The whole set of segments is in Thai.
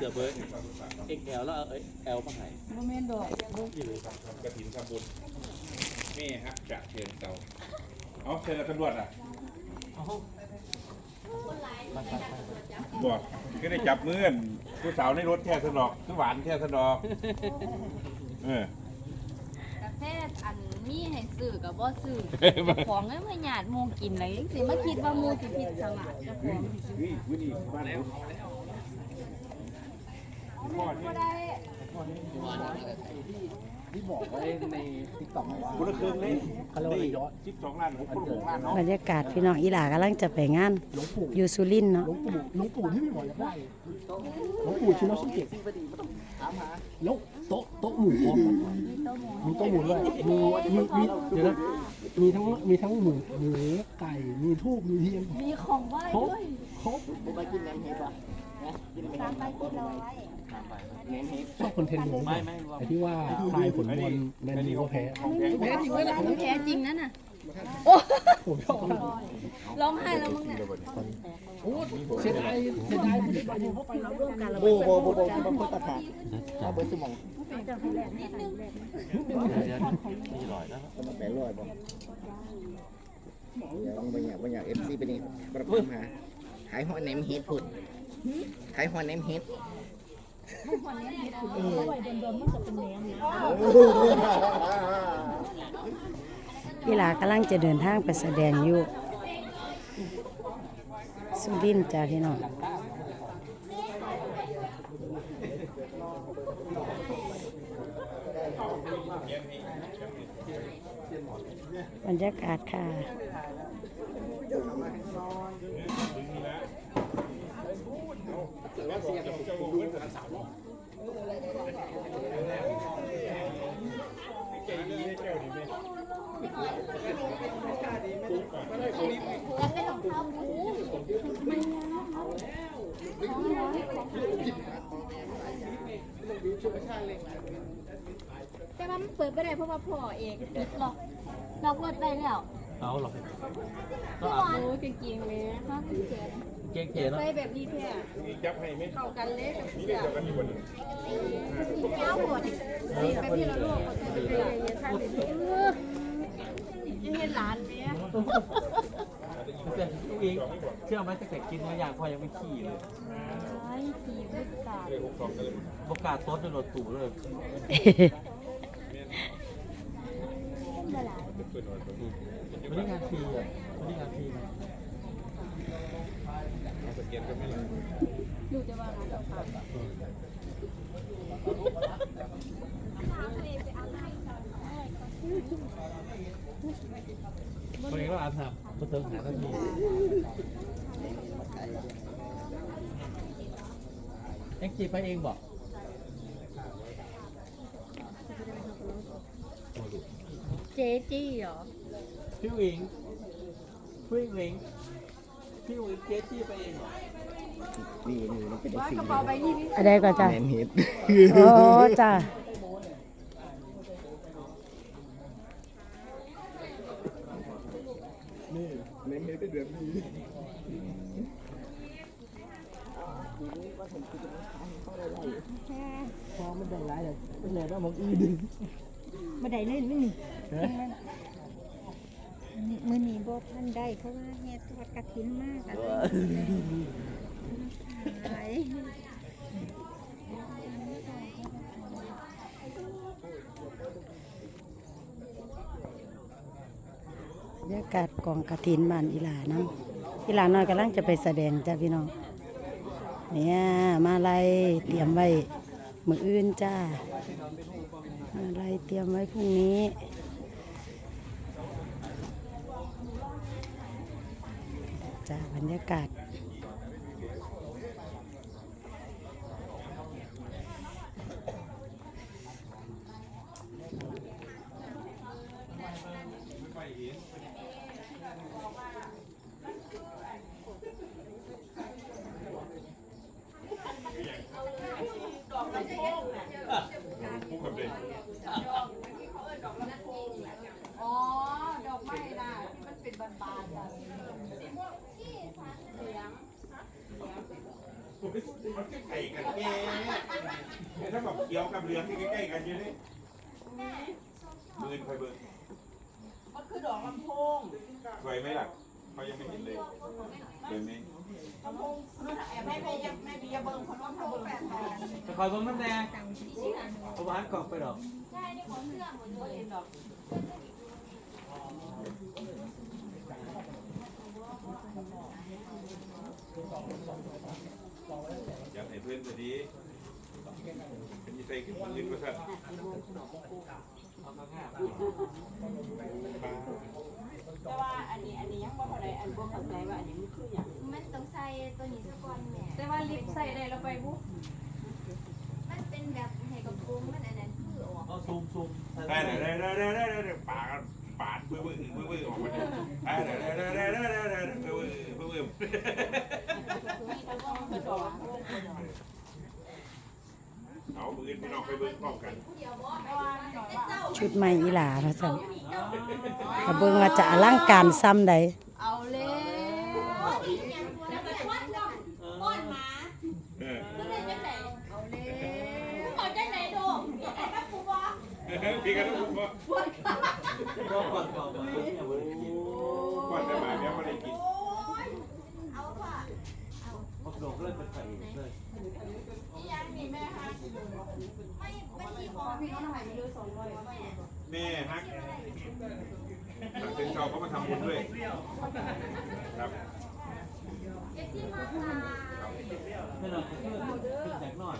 สื้อเบอร์เอ็กแอลแล้วเอาแอลมาให้บ่แม่นดอกบ่ที่เลยกระถินทำบุญแม่ฮะจะเชิญเตาเอาเชิญตำรวจอะเอามาไปไปไปบอกก็ได้จับมือกันผู้สาวในรถแค่สนอกคือหวานแค่สนอกเออกาแฟอันมีให้ซื้อก็บ่ซื้อของเอ้ยมาหยาดหมู่กินแล้วยังสิมาคิดว่าหมู่สิผิดสลาดเจ้าของเฮ้ยวินี่บ้านผม พ่อนี่บ่ได้ที่บอกไว้ในติ๊กต็อกว่าคุณละครึ่งเลยเขาเรียกว่าอะไรย้อนสิบสองล้านหกคนหกล้านเนาะบรรยากาศพี่น้องอีหลากำลังจะไปงานหลวงปู่อยู่สุรินทร์เนาะหลวงปู่หลวงปู่ที่พี่บอกอยากได้หลวงปู่ชิโนชิเกะแล้วโต๊ะโต๊ะหมู่พร้อมกันมีโต๊ะหมู่ด้วยมีมีมีเดี๋ยวนะมีทั้งมีทั้งหมูหมูไก่มีทูบมีเทียนมีของไหว้ครบด้วยครบสามใบกี่ ร้อยชอบคอนเทนต์ผมไม่ไม่รวมไอ้ที่ว่าทายผลบอลแมนยูก็แพ้ของแท้แพ้จริงเลยนะของแท้จริงนั่นน่ะผมชอบมากร้องไห้แล้วมึงเนี่ยโอ้เสียดายเสียดายไม่ได้ไปเข้าไปแล้วร่วมกันโบโบโบโบที่บางคนตัดขาดเอาเบอร์สมองเดี๋ยวเดี๋ยวนี่ลอยแล้วสมองแปดร้อยบ่ต้องบางอย่างบางอย่างเอฟซีเป็นนี่ประพมาขายหอยเนมเฮดพุ่นขายหอยเนมเฮด อีหลากำลังจะเดินทางไปแสดงอยู่สุรินจ้าพี่น้องบรรยากาศค่ะ แต่ว่ามันเปิดบ่ได้เพราะว่าพ่อเองปิดล็อกล็อกรถได้แล้วเอาหรอกก็โอ้อาบยกางเกงแม่ฮะกางเกง เก่งเทเนาะใส่แบบนี้แท้นี่จับให้ไหมเข้ากันเลยกับนี่เสื้ได้อจับกันอยู่บนเจ้าหมดนี่แบบนี้ละลูกเขาจะเป็นอะไรอย่างเงี้ยท่านยังเห็นหลานไหมเสื้อลูกอิงเชื่อไหมตั้งแต่กินมาอย่างพอยังไม่ขี่เลยไอ้ขี่พุทธาเลยหกสองกันเลยประกาศโต๊ดในรถตู่เลยเปิดหน่อยวันนี้งานฟรีอะวันนี้งานฟรีนะ มาสแกนกันไม่เลยดูจะว่าร้านเราค่ะวันนี้ก็อาบน้ำมาเติมหาทันทีเอ็งจีไปเองบอกเจจี้เหรอพี่วิงพี่วิง พี่วิงเจ๊จี้ไปเองเหรอนี่นี่มันเป็นว่ากสีระเป๋าใบนี้นี่อะไรก็จ้าเนมเฮดโอ้จ้านี่เนมเฮดเป็นแบบนี้พอมันได้ร้ายเลยเป็นไงบ้างมองอีดึงมาได้เล่นไม่มี มือนีบท่านได้เพราะว่าเฮ็ดทอดกระถินมากอะไรหลบรรยากาศกองกระถินบ้านอีหลาน้ำอีหลาน้อยกำลังจะไปแสดงจ้าพี่น้อง เนี่ยมาไลเตรียมไว้มืออื่นจ้ามาไลเตรียมไว้พรุ่งนี้ จ้าบรรยากาศ คู่กับเลย อ๋อ ดอกไม้น่ะที่มันเป็นบานๆอะ มันก็ไก่กันแก่ถ้าแบบเขียวกับเหลืองที่ใกล้ๆกันอยู่นี่มือคอยเบิ่งมันคือดอกลำโพงสวยไหมล่ะเขายังไม่เห็นเลยสวยไหมลำโพงแม่แม่ยังแม่บียเบิ้งคนลำโพงแปดทองจะคอยเบิ่งมันแดงเอาหวานกล่องไปดอกใช่นี่ของเสื้อหมดเลยดอก อยากให้เพื่อนพอดีเป็นยี่ไส้ขึ้นมาขึ้นมาสักแต่ว่าอันนี้อันนี้ยังบ่เท่าไรอันบ่เข้าใจว่าอันนี้มันคืออย่างมันต้องใส่ตัวนี้ซะก่อนแหม่แต่ว่าลิปใส่ได้แล้วไปบุ๊มันเป็นแบบให้กับโปงมันอันนั้นคือออกเอาซูมซูมได้เลยได้ได้ได้ได้ได้ปากปาดเบื่อเบื่อเบื่อออกมาได้ได้ได้ได้ได้ได้ได้เบื่อเบื่อเบื่อ เอามือพี่น้องไปเบิ่งพร้อมกันแต่ว่าหน่อยว่าชุดใหม่อีหลาพะสันถ้าเบิ่งว่าจะอลังการซ้ำใดเอาเลยเออเอาเลยพี่กันทุกคนก็ก่อนก่อนมาเนี่ยบริกิน โดดเลยเป็นไข่เลยพี่ยังมีแม่ห้กไม่ไม่ที่คอพี่น้องหายไปเลยสองร้อยแม่ฮักเป็นเก่าเขามาทำบุญด้วยครับเก็บที่มาค่ะไม่นอนเพื่อนแจกหน่อย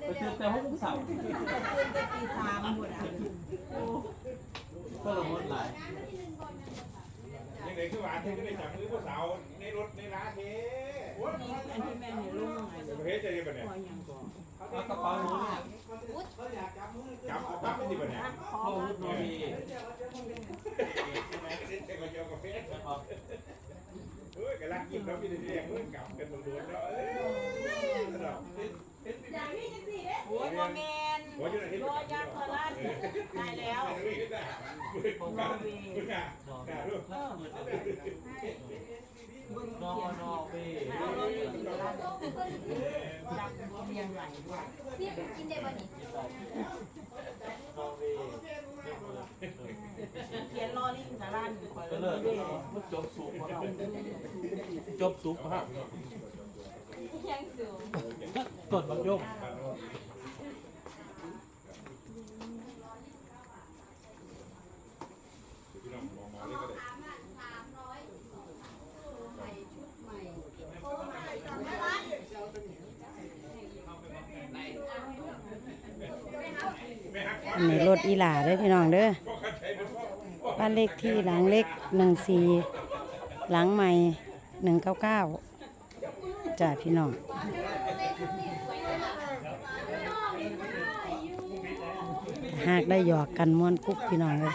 ไปเจอแต่ห้องสาวตื่นแต่ตีสามหมดอะก็ละมดหลายยังไงคือหวานเทนไม่จับมือผู้สาวในรถในร้านเท นี่อันที่แม่ในโรงงาบเนี่ยเฮ้ยจะยังไบเนี่ยพออย่างก่อนเอากระเป๋าหนูเนี่ยจับเอาปั๊บไม่ดีป่ะเนี่ยพอมาโนบีเด็กมาเจอกาแฟเฮ้ยกำลังกินแล้วพี่เด็กๆเฮ้ยกลับกันโดนๆแล้วเอ้ยสนุกอย่าบนี้จังสิเด้โอ้ยโมเมนโอ้ยยักษ์โคราชได้แล้วโมเมน นนอนเบ้เอาเราเรียนพลันดักเรียงไหลด้วยที่กินได้บ่นี่นอเบ้เขียนรอลิงพลันคอยก็เลเลิยกมันจบสูงของเราจบสูงฮะยังสูงต้นบางยก พี่น้องมองมองเลยก็ได้ไม่ฮัก อันนี้รถอีหลาเด้อพี่น้องเด้อบ้านเลขที่หลังเล็กหนึ่งสี่หลังใหม่หนึ่งเก้าเก้าจ้าพี่น้องหากได้หยอกกันม้วนกุ๊บพี่น้องเลย